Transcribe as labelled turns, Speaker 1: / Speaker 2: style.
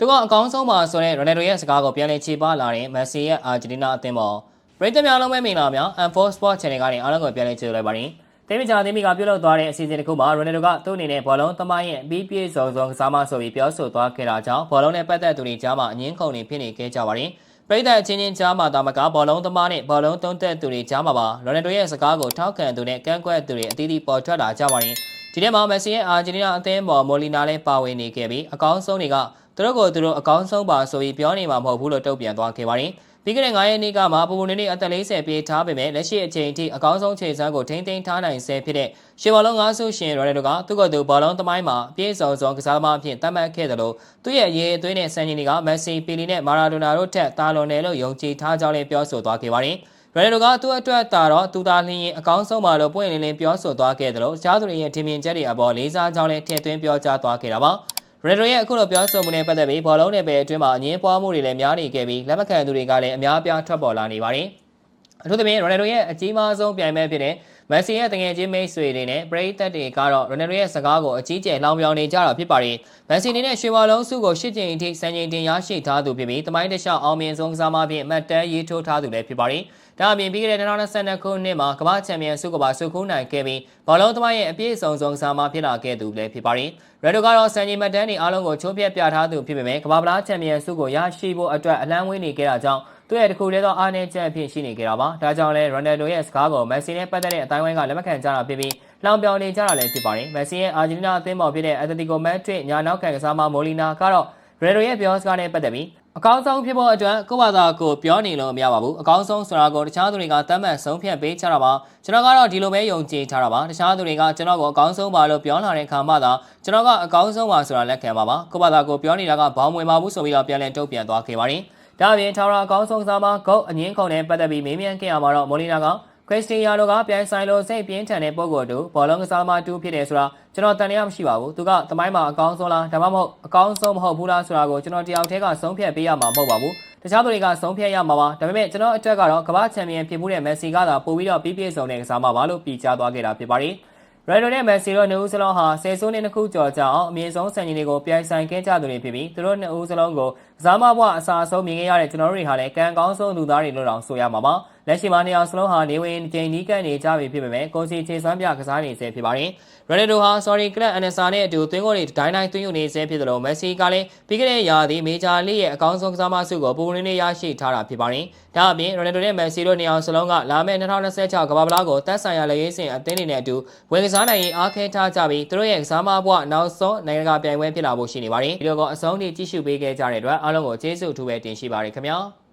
Speaker 1: သူကအကောင်းဆုံးပါဆိုတဲ့ရိုနယ်ဒိုရဲ့စကားကိုပြန်လည်ခြေပလာတဲ့မက်ဆီရဲ့အာဂျင်တီးနာအသင်းပေါ်ပရိသတ်များလုံးပဲမင်္ဂလာများ M4 Sport Channel ကနေအားလုံးကိုပြန်လည်ကြိုဆိုလိုက်ပါတယ်။တိမချာတိမီကပြုလုပ်သွားတဲ့အစီအစဉ်တစ်ခုမှာရိုနယ်ဒိုကသူ့အနေနဲ့ဘောလုံးသမိုင်းရဲ့အပြီးပြည့်စုံစုံကစားမဆိုပြီးပြောဆိုသွားခဲ့တာကြောင့်ဘောလုံးနဲ့ပတ်သက်သူတွေကြားမှာအငင်းခုန်တွေဖြစ်နေခဲ့ကြပါတယ်။ပရိသတ်အချင်းချင်းကြားမှာတာမကဘောလုံးသမားနဲ့ဘောလုံးသုံးသက်သူတွေကြားမှာပါရိုနယ်ဒိုရဲ့စကားကိုထောက်ခံသူနဲ့ကန့်ကွက်သူတွေအသီးသီးပေါ်ထွက်လာကြပါတယ်။ ဒီထဲမှာမက်ဆီရဲ့အာဂျင်တီးနာအသင်းပေါ်မိုလီနာလည်းပါဝင်နေခဲ့ပြီးအကောင်းဆုံးတွေကသူတို့ကိုသူတို့အကောင်းဆုံးပါဆိုပြီးပြောနေမှာမဟုတ်ဘူးလို့တုံ့ပြန်သွားခဲ့ပါတယ်။ပြီးခဲ့တဲ့9ရက်နေ့ကမှပူပူနေနေအသက်40ပြေးထားပေမဲ့လက်ရှိအချိန်ထိအကောင်းဆုံးခြေစမ်းကိုထိမ့်သိမ်းထားနိုင်ဆဲဖြစ်တဲ့ရှေဘောလုံးငါးဆုရှင်ရိုနယ်ဒိုကသူ့ကိုယ်သူဘောလုံးသမိုင်းမှာအပြည့်စုံစုံကစားသမားအဖြစ်သတ်မှတ်ခဲ့တယ်လို့သူ့ရဲ့အရေးအသွေးနဲ့ဆန်ဂျင်နီကမက်ဆီပီလီနဲ့မာရာဒိုနာတို့ထက်တာလွန်တယ်လို့ယုံကြည်ထားကြောင်းလည်းပြောဆိုသွားခဲ့ပါတယ်။ ရန်ဒိုကသူ့အတွက်တာတော့သူသာလျင်အကောင်းဆုံးပါလို့ပွင့်လင်းလင်းပြောဆိုသွားခဲ့တယ်လို့ကြားသူတွေရဲ့ထင်မြင်ချက်တွေအပေါ်လေးစားကြောင်းလည်းထည့်သွင်းပြောကြားသွားခဲ့တာပါရန်ဒိုရဲ့အခုလိုပြောဆိုမှုနဲ့ပတ်သက်ပြီးဘောလုံးနယ်ပယ်အတွင်းမှာအငင်းပွားမှုတွေလည်းများနေခဲ့ပြီးလက်မခံသူတွေကလည်းအများအပြားထွက်ပေါ်လာနေပါတယ် အထူးသဖြင့်ရိုနယ်ဒိုရဲ့အကြီးမားဆုံးပြိုင်ပွဲဖြစ်တဲ့မက်ဆီရဲ့တငယ်ချင်းမိတ်ဆွေတွေနဲ့ပရိသတ်တွေကတော့ရိုနယ်ဒိုရဲ့စကားကိုအကြီးကျယ်လောင်ပြောင်နေကြတာဖြစ်ပါတယ်။မက်ဆီအနေနဲ့ရွှေဝါလုံးစုကို၈ချိန်အထိစံချိန်တင်ရရှိထားသူဖြစ်ပြီးတမိုင်းတခြားအောင်မြင်ဆုံးကစားမဖြင့်အမှတ်တမ်းရေးထိုးထားသူလည်းဖြစ်ပါတယ်။ဒါအပြင်ပြီးခဲ့တဲ့2022ခုနှစ်မှာကမ္ဘာချန်ပီယံဆုကိုပါဆုခိုးနိုင်ခဲ့ပြီးဘောလုံးသမိုင်းရဲ့အပြည့်အစုံဆုံးကစားမဖြစ်လာခဲ့သူလည်းဖြစ်ပါတယ်။ရန်ဒိုကတော့စံချိန်မှတ်တမ်းတွေအားလုံးကိုချိုးဖျက်ပြထားသူဖြစ်ပေမဲ့ကမ္ဘာပလားချန်ပီယံဆုကိုရရှိဖို့အတွက်အလန်းဝင်းနေခဲ့တာကြောင့် သူ့ရဲ့တခုတည်းသောအားနည်းချက်အဖြစ်ရှိနေကြတာပါ။ဒါကြောင့်လဲရိုနယ်ဒိုရဲ့စကားကိုမက်ဆီနဲ့ပတ်သက်တဲ့အတိုင်းဝိုင်းကလက်မခံကြတာဖြစ်ပြီးလောင်ပြောင်နေကြတာလည်းဖြစ်ပါတယ်။မက်ဆီရဲ့အာဂျင်တီးနာအသင်းပေါ်ဖြစ်တဲ့အက်တလီကိုမက်ဒရစ်ညာနောက်ခံကစားမမိုလီနာကတော့ရိုနယ်ဒိုရဲ့ပြောစကားနဲ့ပတ်သက်ပြီးအကောင်းဆုံးဖြစ်ဖို့အတွက်ကိုယ့်ဘာသာကိုပြောနေလို့မရပါဘူးအကောင်းဆုံးဆိုတာကိုတခြားသူတွေကသတ်မှတ်ဆုံးဖြတ်ပေးချတာပါကျွန်တော်ကတော့ဒီလိုပဲယုံကြည်ထားတာပါတခြားသူတွေကကျွန်တော်ကိုအကောင်းဆုံးပါလို့ပြောလာတဲ့ခါမှသာကျွန်တော်ကအကောင်းဆုံးပါဆိုတာလက်ခံပါပါကိုယ့်ဘာသာကိုပြောနေတာကဘောင်းဝင်ပါဘူးဆိုပြီးတော့ပြန်လည်တုံ့ပြန်သွားခဲ့ပါတယ် ဒါအပြင်ထာဝရအကောင်းဆုံးစားမှာဂုတ်အငင်းခုန်နဲ့ပတ်သက်ပြီးမေးမြန်းခဲ့ရမှာတော့မိုလီနာကခရစ္စတီယာနိုကပြန်ဆိုင်လို့စိတ်ပြင်းထန်တဲ့ပုံကိုယ်တူဘောလုံးကစားမတူဖြစ်တယ်ဆိုတာကျွန်တော်တန်တရားမရှိပါဘူးသူကသမိုင်းမှာအကောင်းဆုံးလားဒါမှမဟုတ်အကောင်းဆုံးမဟုတ်ဘူးလားဆိုတာကိုကျွန်တော်တယောက်တည်းကဆုံးဖြတ်ပေးရမှာမဟုတ်ပါဘူးတခြားသူတွေကဆုံးဖြတ်ရမှာပါဒါပေမဲ့ကျွန်တော်အတွက်ကတော့ကမ္ဘာချန်ပီယံဖြစ်မှုတဲ့မက်ဆီကသာပို့ပြီးတော့ပြည့်ပြည့်စုံတဲ့ကစားမပါလို့ပြည်ကြားသွားခဲ့တာဖြစ်ပါတယ် ရိုင်ဒိုနဲ့မက်ဆီတို့နှစ်ဦးစလုံးဟာဆယ်စုနှစ်နှစ်ခုကျော်ကြာအောင်အမြင့်ဆုံးစံချိန်တွေကိုပြိုင်ဆိုင်ခဲ့ကြသူတွေဖြစ်ပြီးသူတို့နှစ်ဦးစလုံးကိုကစားမဘဝအစာအဆုံးမြင်ခဲ့ရတဲ့ကျွန်တော်တို့တွေဟာလည်းကံကောင်းဆုံးလူသားတွေလို့တောင်ဆိုရမှာပါ လက်ရှိမှာနေအောင်စလုံးဟာနေဝင်ကျင်းနီးကပ်နေကြပြီဖြစ်ပေမဲ့ကိုစီချေစွမ်းပြကစားနေဆဲဖြစ်ပါတယ်ရိုင်ဒိုဟာ sorry club အန်ဆာနဲ့အတူသွင်းကိုတွေဒိုင်းဒိုင်းသွင်းယူနေဆဲဖြစ်တယ်လို့မက်ဆီကလည်းပြီးခဲ့တဲ့ရာသီမေဂျာလိရဲ့အကောင်းဆုံးကစားမဆုကိုပုံရင်းနဲ့ရရှိထားတာဖြစ်ပါတယ်ဒါအပြင်ရိုနယ်ဒိုနဲ့မက်ဆီတို့နေအောင်စလုံးကလာမယ့်2026ကမ္ဘာပလားကိုတက်ဆိုင်ရာလက်ရေးစင်အသင်းတွေနဲ့အတူဝင်ကစားနိုင်ရင်အားခဲထားကြပြီးသူတို့ရဲ့ကစားမဘဝနောက်ဆုံးနိုင်ငံတကာပြိုင်ပွဲဖြစ်လာဖို့ရှိနေပါတယ်။ဒီလိုကအဆုံးထိကြည့်ရှုပေးခဲ့ကြတဲ့အတွက်အားလုံးကိုကျေးဇူးအထူးပဲတင်ရှိပါတယ်ခင်ဗျာ။